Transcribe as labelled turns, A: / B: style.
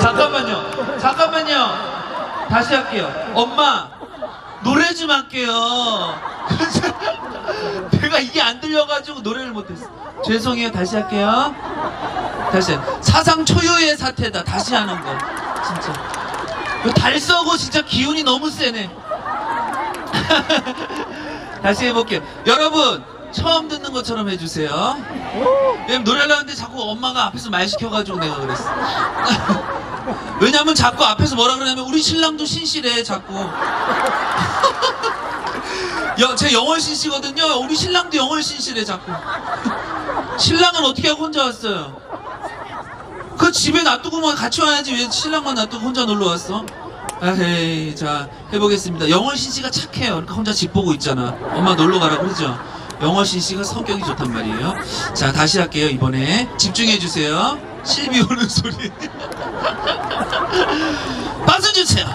A: 잠깐만요. 잠깐만요. 다시 할게요. 엄마, 노래 좀 할게요. 내가 이게 안 들려가지고 노래를 못했어. 죄송해요. 다시 할게요. 다시. 사상 초유의 사태다. 다시 하는 거. 진짜. 달 써고 진짜 기운이 너무 세네. 다시 해볼게요. 여러분, 처음 듣는 것처럼 해주세요. 왜냐면 노래를 하는데 자꾸 엄마가 앞에서 말 시켜가지고 내가 그랬어. 왜냐면 자꾸 앞에서 뭐라 그러냐면 우리 신랑도 신실해 자꾸. 여, 제 영월 신씨거든요. 우리 신랑도 영월 신실해 자꾸. 신랑은 어떻게 하고 혼자 왔어요? 그 집에 놔두고만 같이 와야지 왜 신랑만 놔두고 혼자 놀러 왔어? 아헤이 자 해보겠습니다. 영월 신씨가 착해요. 그러니까 혼자 집 보고 있잖아. 엄마 놀러 가라 그러죠. 영월 신씨가 성격이 좋단 말이에요. 자 다시 할게요 이번에 집중해 주세요. 실비 오는 소리. 박수 주세요.